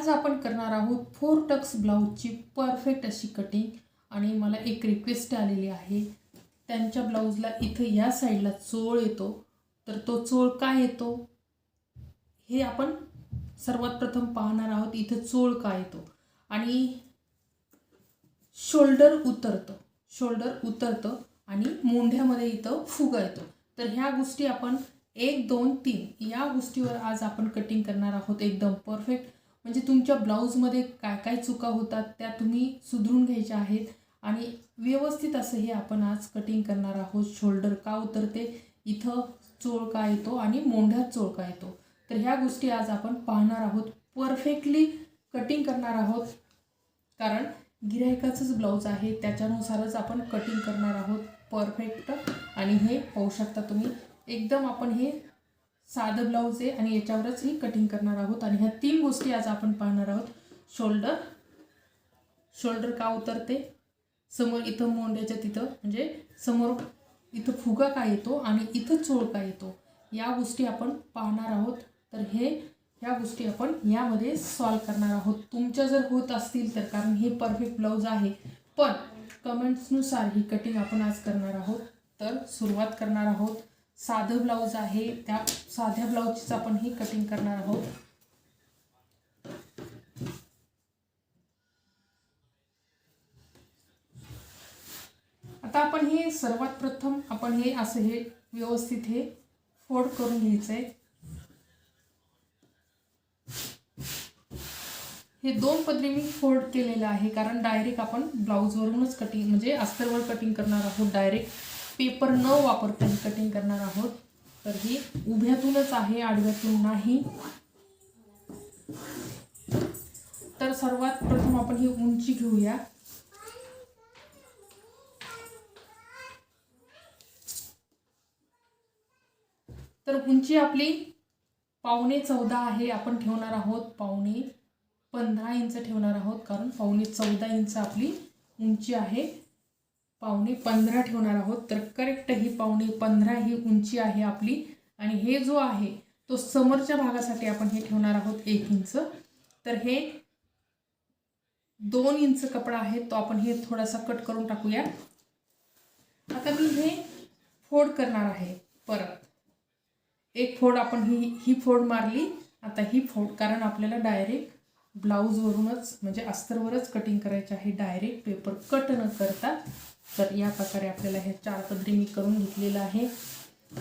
आज आपण करणार आहोत फोर टक्स ब्लाऊजची परफेक्ट अशी कटिंग आणि मला एक रिक्वेस्ट आलेली आहे. त्यांच्या ब्लाऊजला इथं या साईडला चोळ येतो. तर तो चोळ काय येतो? हे आपण सर्वात प्रथम पाहणार आहोत. इथं चोळ काय येतो? आणि शोल्डर उतरतं. शोल्डर उतरतं आणि मोंढ्यामध्ये इथं फुगा येतो. तर ह्या गोष्टी आपण एक दोन तीन या गोष्टीवर आज आपण कटिंग करणार आहोत. एकदम परफेक्ट म्हणजे तुमच्या ब्लाऊजमध्ये काय काय चुका होतात त्या तुम्ही सुधरून घ्यायच्या आहेत आणि व्यवस्थित असं हे आपण आज कटिंग करणार आहोत. शोल्डर का उतरते इथं चोळ का येतो आणि मोंढ्यात चोळ का येतो. तर ह्या गोष्टी आज आपण पाहणार आहोत. परफेक्टली कटिंग करणार आहोत. कारण गिरायकाचंच ब्लाऊज आहे त्याच्यानुसारच आपण कटिंग करणार आहोत. परफेक्ट आणि हे पाहू शकता तुम्ही. एकदम आपण हे साधं ब्लाऊज आहे आणि याच्यावरच ही कटिंग करणार आहोत. आणि ह्या तीन गोष्टी आज आपण पाहणार आहोत. शोल्डर शोल्डर का उतरते? समोर इथं मोंड्याच्या तिथं. म्हणजे समोर इथं फुगा का येतो आणि इथं चोळ का येतो? या गोष्टी आपण पाहणार आहोत. तर हे ह्या गोष्टी आपण यामध्ये सॉल्व करणार आहोत. तुमच्या जर होत असतील तर कारण हे परफेक्ट ब्लाऊज आहे. पण कमेंट्सनुसार ही कटिंग आपण आज करणार आहोत. तर सुरुवात करणार आहोत. साधं ब्लाऊज आहे. त्या साध्या ब्लाऊजचीच आपण ही कटिंग करणार आहोत. आता आपण हे सर्वात प्रथम आपण हे असं हे व्यवस्थित हे फोड करून घ्यायचं आहे हे दोन पदरी मी फोल्ड केलेलं आहे कारण डायरेक्ट आपण ब्लाऊजवरूनच कटिंग म्हणजे अस्तरवर कटिंग करणार आहोत डायरेक्ट पेपर न वापरता ही कटिंग करणार आहोत. तर ही उभ्यातूनच आहे आडव्यातून नाही. तर सर्वात प्रथम आपण ही उंची घेऊया. तर उंची आपली पावणे चौदा आहे आपण ठेवणार आहोत पावणे पंधरा इंच ठेवणार आहोत कारण पावणे चौदा इंच आपली उंची आहे. पावणे पंधरा ठेवणार आहोत. तर करेक्ट ही पावणे पंधरा ही उंची आहे आपली. आणि हे जो आहे तो समोरच्या भागासाठी आपण हे ठेवणार आहोत एक इंच. तर हे दोन इंच कपडा आहे तो आपण हे थोडासा कट करून टाकूया. आता मी हे फोड करणार आहे परत. एक फोड आपण ही ही फोड मारली. आता ही फोड कारण आपल्याला डायरेक्ट ब्लाऊजवरूनच म्हणजे अस्तरवरच कटिंग करायचे आहे. डायरेक्ट पेपर कट न करता तर या प्रकारे आपल्याला हे चार पदरी मी करून घेतलेलं आहे.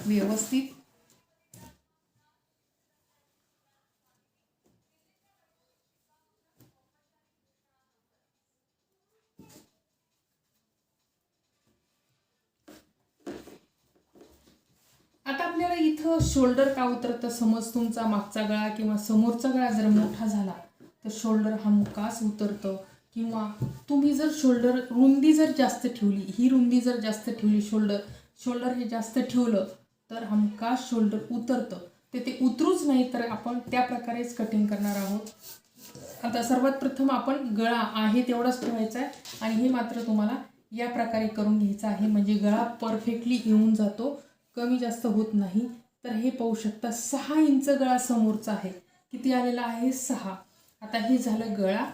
व्यवस्थित. आता आपल्याला इथं शोल्डर का उतरतं समज तुमचा मागचा गळा किंवा समोरचा गळा जर मोठा झाला तर शोल्डर हा मुकास उतरतं. किंवा तुम्ही जर शोल्डर रुंदी जर जास्त ठेवली ही रुंदी जर जास्त ठेवली शोल्डर शोल्डर हे जास्त ठेवलं तर हमका शोल्डर उतरतं. ते ते उतरूच नाही तर आपण त्या प्रकारेच कटिंग करणार आहोत. आता सर्वात प्रथम आपण गळा आहे तेवढाच ठेवायचा आहे आणि हे मात्र तुम्हाला या प्रकारे करून घ्यायचं आहे. म्हणजे गळा परफेक्टली येऊन जातो कमी जास्त होत नाही. तर हे पाहू शकता सहा इंच गळा समोरचा आहे. किती आलेला आहे? सहा. आता हे झालं गळा.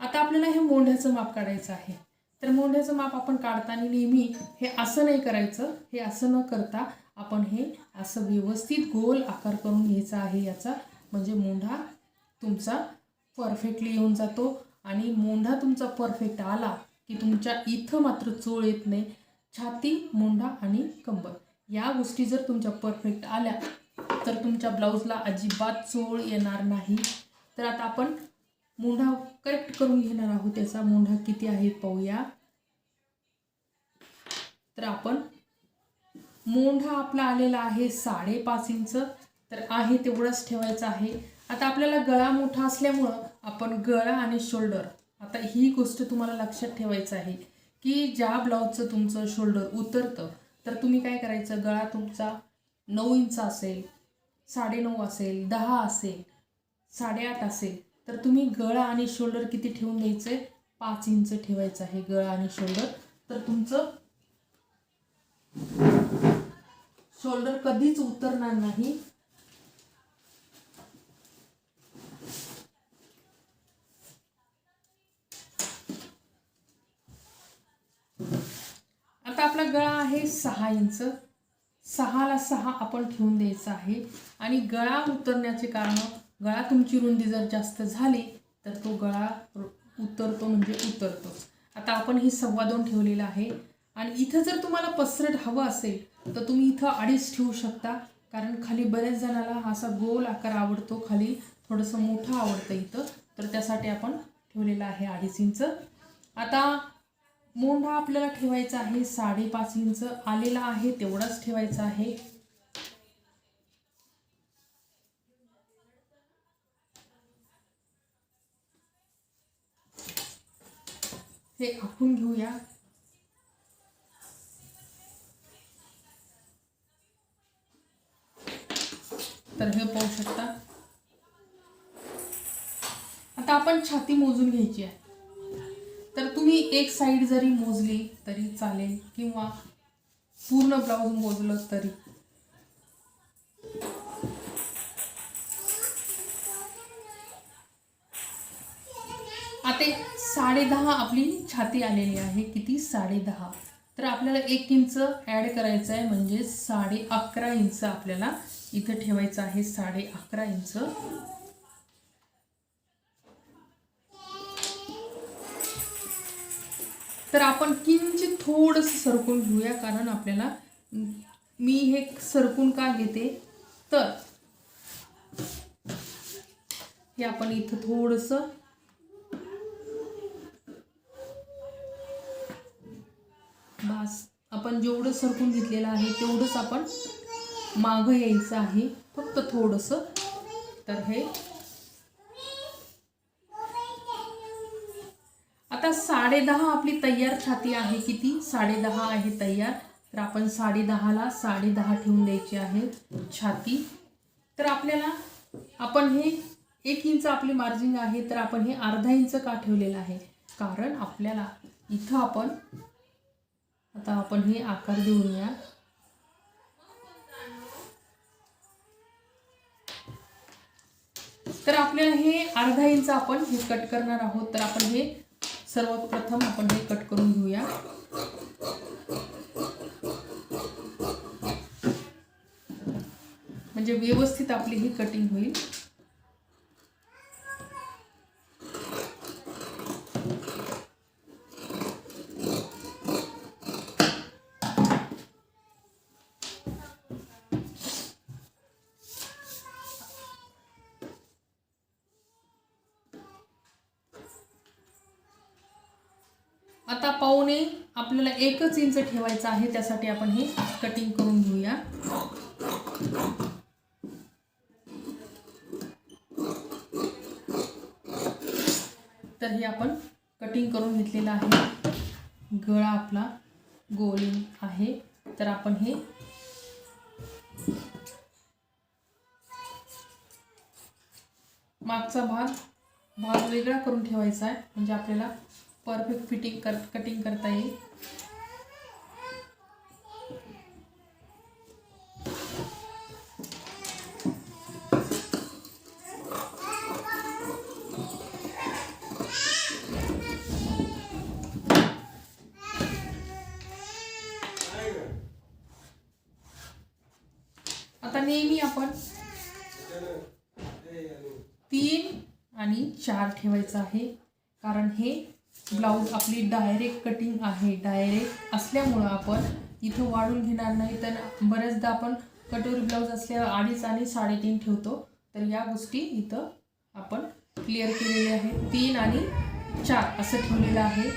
आता आपल्याला हे मोंढ्याचं माप काढायचं आहे. तर मोंढ्याचं माप आपण काढताना नेहमी हे असं नाही करायचं. हे असं न करता आपण हे असं व्यवस्थित गोल आकार करून घ्यायचा आहे याचा. म्हणजे मोंढा तुमचा परफेक्टली येऊन जातो आणि मोंढा तुमचा परफेक्ट आला की तुमच्या इथं मात्र चोळ येत नाही. छाती मोंढा आणि कंबर. या गोष्टी जर तुमच्या परफेक्ट आल्या तर तुमच्या ब्लाऊजला अजिबात चोळ येणार नाही. तर आता आपण मोंढा करेक्ट करून घेणार आहोत. त्याचा मोंढा किती आहे पाहूया. तर आपण मोंढा आपला आलेला आहे साडेपाच इंच. तर आहे तेवढंच ठेवायचं आहे. आता आपल्याला गळा मोठा असल्यामुळं आपण गळा आणि शोल्डर आता ही गोष्ट तुम्हाला लक्षात ठेवायचं आहे की ज्या ब्लाऊजचं तुमचं शोल्डर उतरतं तर तुम्ही काय करायचं? गळा तुमचा नऊ इंच असेल साडेनऊ असेल दहा असेल साडेआठ असेल तर तुम्ही गळा आणि शोल्डर किती ठेवून द्यायचं आहे पाच इंच ठेवायचं आहे गळा आणि शोल्डर तर तुमचं शोल्डर कधीच उतरणार नाही. आता आपला गळा आहे सहा इंच. सहाला सहा आपण ठेवून द्यायचं आहे. आणि गळा उतरण्याचे कारण गळा तुमची रुंदी जर जास्त झाली तर तो गळा उतरतो म्हणजे उतरतोच आता आपण ही सव्वा दोन ठेवलेलं आहे. आणि इथं जर तुम्हाला पसरट हवं असेल तर तुम्ही इथं अडीच ठेवू शकता. कारण खाली बऱ्याच जणाला हा असा गोल आकार आवडतो. खाली थोडंसं मोठं आवडतं इथं. तर त्यासाठी आपण ठेवलेलं आहे अडीच इंच. आता मोंढा आपल्याला ठेवायचा आहे साडेपाच इंच. आलेला आहे तेवढाच ठेवायचा आहे. हे आखून घेऊया. तर हे पाहू शकता. आता आपण छाती मोजून घ्यायची आहे. तर तुम्ही एक साईड जरी मोजली तरी चालेल किंवा पूर्ण ब्लाऊज मोजलं तरी. आता साडेदहा आपली छाती आलेली आहे. किती? साडेदहा तर आपल्याला एक इंच ॲड करायचं आहे. म्हणजे साडे अकरा इंच आपल्याला इथं ठेवायचं आहे. साडे अकरा इंच. तर आपण किंचित थोडंसं सरकून घेऊया. कारण आपल्याला मी हे सरकून का घेते? तर हे आपण इथं थोडंसं बस आपण जेवढं सरकून घेतलेलं आहे तेवढंच आपण मागं यायचं आहे. फक्त थोडंसं. तर हे. आता साडेदहा आपली तयार छाती आहे किती? साडेदहा आहे तयार. तर आपण साडेदहाला साडेदहा ठेवून द्यायची आहे छाती. तर आपल्याला आपण हे एक इंच आपली मार्जिन आहे तर आपण हे अर्धा इंच का ठेवलेलं आहे? कारण आपल्याला इथं आपण आता आपण हे आकार देऊया. तर आपल्याला हे अर्धा इंच आपण हे कट करणार आहोत. तर आपण हे सर्वप्रथम आपण हे कट करून घेऊया. म्हणजे व्यवस्थित आपली ही कटिंग होईल. आता पावणे आपल्याला एकच इंच ठेवायचं आहे त्यासाठी आपण हे कटिंग करून घेऊया. तर हे आपण कटिंग करून घेतलेलं आहे. गळा आपला गोली आहे. तर आपण हे मागचा भाग भाग वेगळा करून ठेवायचा आहे. म्हणजे आपल्याला परफेक्ट फिटिंग कर कटिंग करता येईल. आता नेहमी आपण तीन आणि चार ठेवायचं आहे. कारण हे ब्लाऊज आपली डायरेक्ट कटिंग आहे डायरेक्ट असल्यामुळं आपण इथं वाढून घेणार नाही. तर बऱ्याचदा आपण कटोरी ब्लाऊज असल्या अडीच आणि साडेतीन ठेवतो. तर या गोष्टी इथं आपण क्लिअर केलेल्या आहे तीन आणि चार असं ठेवलेलं आहे.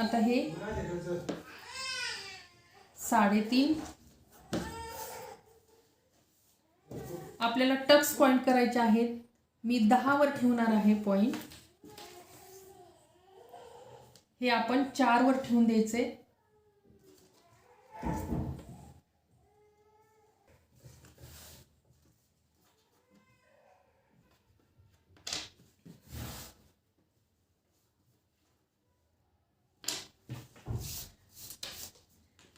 आता हे साडेतीन आपल्याला टक्स पॉईंट करायचे आहेत. मी दहावर ठेवणार आहे पॉईंट हे आपण चारवर ठेवून द्यायचे.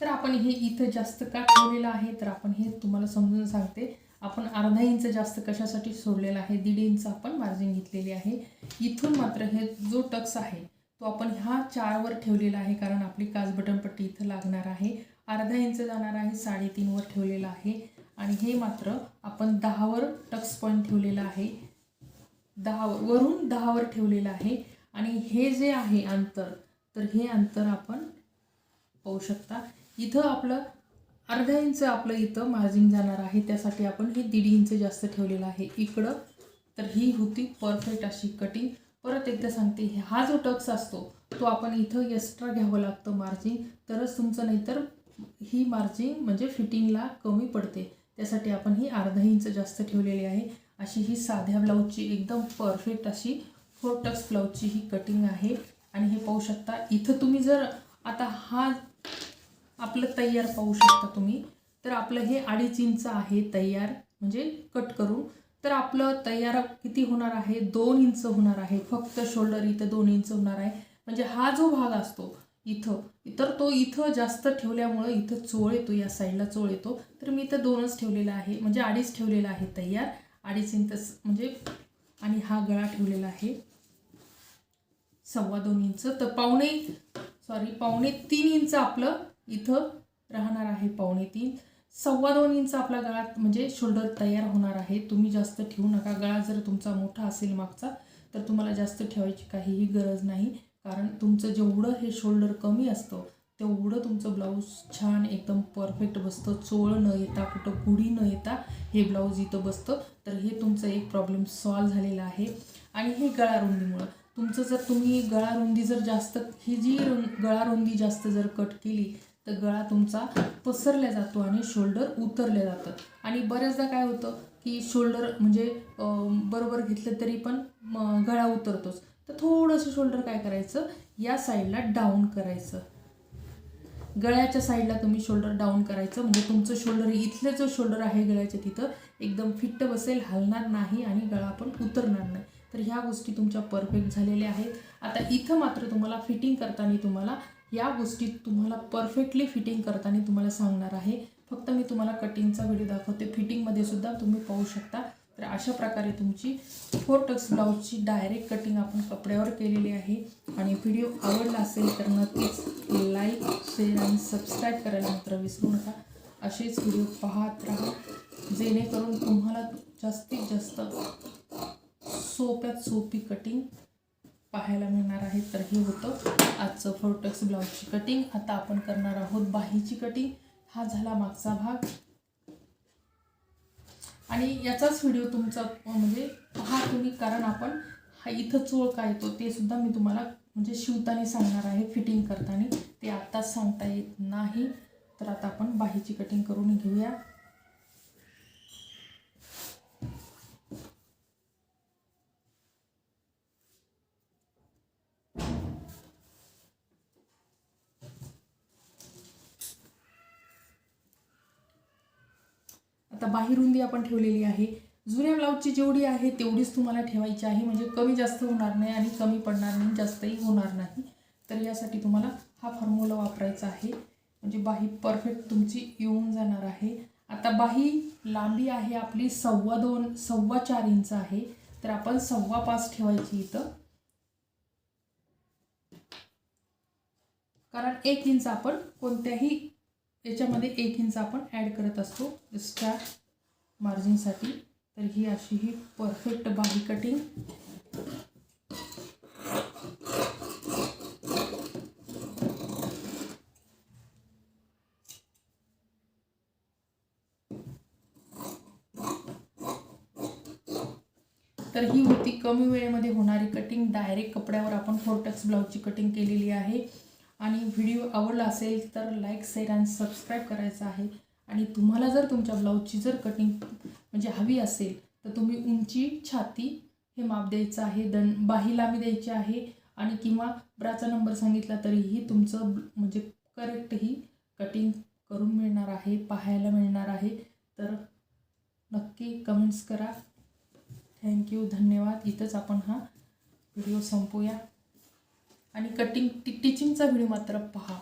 तर आपण हे इथं जास्त का ठेवलेलं आहे? तर आपण हे तुम्हाला समजून सांगते. आपण अर्धा इंच जास्त कशासाठी सोडलेला आहे? दीड इंच आपण मार्जिन घेतलेली आहे. इथून मात्र हे जो टक्स आहे तो आपण ह्या चारवर ठेवलेला आहे कारण आपली काच बटनपट्टी इथं लागणार आहे. अर्धा इंच जाणार आहे साडेतीनवर ठेवलेला आहे. आणि हे मात्र आपण दहावर टक्स पॉईंट ठेवलेला आहे. दहा वरून दहावर ठेवलेलं आहे. आणि हे जे आहे अंतर तर हे अंतर आपण पाहू शकता. इथं आपलं अर्धा इंच आपलं इथं मार्जिन जाणार आहे. त्यासाठी आपण हे दीड इंच जास्त ठेवलेलं आहे इकडं. तर ही होती परफेक्ट अशी कटिंग परत एकदा सांगते हा जो टक्स असतो तो आपण इथं एक्स्ट्रा घ्यावं लागतं मार्जिन तरच तुमचं नाहीतर ही मार्जिन म्हणजे फिटिंगला कमी पडते. त्यासाठी आपण ही अर्धा इंच जास्त ठेवलेली आहे. अशी ही साध्या ब्लाऊजची एकदम परफेक्ट अशी फोर टक्स ब्लाऊजची ही कटिंग आहे. आणि हे पाहू शकता इथं तुम्ही जर आता हा आपलं तयार पाहू शकता तुम्ही. तर आपलं हे अडीच इंच आहे तयार म्हणजे कट करून तर आपलं तयार किती होणार आहे? दोन इंच होणार आहे. फक्त शोल्डर इथं दोन इंच होणार आहे. म्हणजे हा जो भाग असतो इथं तर तो इथं जास्त ठेवल्यामुळं इथं चोळ येतो या साईडला चोळ येतो. तर मी इथं दोनच ठेवलेला आहे. म्हणजे अडीच ठेवलेला आहे तयार अडीच इंच म्हणजे आणि हा गळा ठेवलेला आहे. सव्वा दोन इंच. तर पावणे सॉरी पावणे तीन इंच आपलं इथं राहणार आहे पावणे तीन. सव्वा दोन इंच आपला गळा म्हणजे शोल्डर तयार होणार आहे. तुम्ही जास्त ठेवू नका. गळा जर तुमचा मोठा असेल मागचा तर तुम्हाला जास्त ठेवायची काहीही गरज नाही. कारण तुमचं जेवढं हे शोल्डर कमी असतं तेवढं तुमचं ब्लाऊज छान एकदम परफेक्ट बसतं. चोळ न येता कुठं गुढी न येता हे ब्लाऊज इथं बसतं. तर हे तुमचं एक प्रॉब्लेम सॉल्व झालेला आहे. आणि हे गळा रुंदीमुळं. तुमचं जर तुम्ही गळा रुंदी जर जास्त ही जी गळा रुंदी जास्त जर कट केली तर गळा तुमचा पसरल्या जातो आणि शोल्डर उतरलं जातं. आणि बऱ्याचदा काय होतं की शोल्डर म्हणजे बरोबर घेतलं तरी पण गळा उतरतोच. तर थोडंसं शोल्डर काय करायचं? या साईडला डाऊन करायचं. गळ्याच्या साईडला तुम्ही शोल्डर डाऊन करायचं. म्हणजे तुमचं शोल्डर इथलं जो शोल्डर आहे गळ्याच्या तिथं एकदम फिट्ट बसेल हलणार नाही आणि गळा पण उतरणार नाही. तर ह्या गोष्टी तुमच्या परफेक्ट झालेल्या आहेत. आता इथं मात्र तुम्हाला फिटिंग करताना तुम्हाला या गोष्टी तुम्हाला परफेक्टली फिटिंग करताना तुम्हाला सांगणार आहे. फक्त मी तुम्हाला कटिंगचा व्हिडिओ दाखवते. फिटिंगमध्ये सुद्धा तुम्ही पाहू शकता. तर अशा प्रकारे तुमची फोर टक्स ब्लाऊजची डायरेक्ट कटिंग आपण कपड्यावर केलेली आहे. आणि व्हिडिओ आवडला असेल तर नक्कीच लाईक शेअर आणि सबस्क्राईब करायला मात्र विसरू नका. असेच व्हिडिओ पाहत राहा. जेणेकरून तुम्हाला जास्तीत जास्त सोप्यात सोपी कटिंग पाहायला मिळणार आहे. तर हे होतं आजचं फोर्टक्स ब्लाऊजची कटिंग आता आपण करणार आहोत बाहीची कटिंग हा झाला मागचा भाग. आणि याचाच व्हिडिओ तुमचा म्हणजे पहा तुम्ही कारण आपण हा इथं चोळ काय येतो ते सुद्धा मी तुम्हाला म्हणजे शिवताना सांगणार आहे फिटिंग करताना. ते आत्ताच सांगता येत नाही. तर आता आपण बाहीची कटिंग करून घेऊया. आता आपण ठेवलेली आहे. जुन्या ब्लाऊजची जेवढी आहे तेवढीच तुम्हाला ठेवायची आहे. म्हणजे कमी जास्त होणार नाही आणि कमी पडणार नाही जास्तही होणार नाही. तर यासाठी तुम्हाला हा फॉर्म्युला वापरायचा आहे. म्हणजे बाही परफेक्ट तुमची येऊन जाणार आहे. आता बाही लांबी आहे आपली सव्वा दोन सव्वा चार इंच आहे. तर आपण सव्वा पाच ठेवायची इथं. कारण एक इंच आपण कोणत्याही याच्यामध्ये एक इंच आपण ॲड करत असतो. स्टार मार्जिनसाठी. तर ही अशी ही परफेक्ट बाही कटिंग तर ही होती कमी वेळेमध्ये होणारी कटिंग डायरेक्ट कपड्यावर आपण फोर्टक्स ब्लाऊजची कटिंग केलेली आहे. आणि व्हिडिओ आवडला असेल तर लाईक शेअर आणि सबस्क्राईब करायचं आहे. आणि तुम्हाला जर तुमच्या ब्लाऊजची जर कटिंग म्हणजे हवी असेल तर तुम्ही उंची छाती हे माप द्यायचं आहे दं बाही लांबी द्यायची आहे आणि किंवा ब्राचा नंबर सांगितला तरीही तुमचं म्हणजे करेक्ट ही कटिंग करून मिळणार आहे पाहायला मिळणार आहे. तर नक्की कमेंट्स करा. थँक्यू धन्यवाद. इथंच आपण हा व्हिडिओ संपूया. आणि कटिंग टी टीचिंगचा व्हिडिओ मात्र पहा.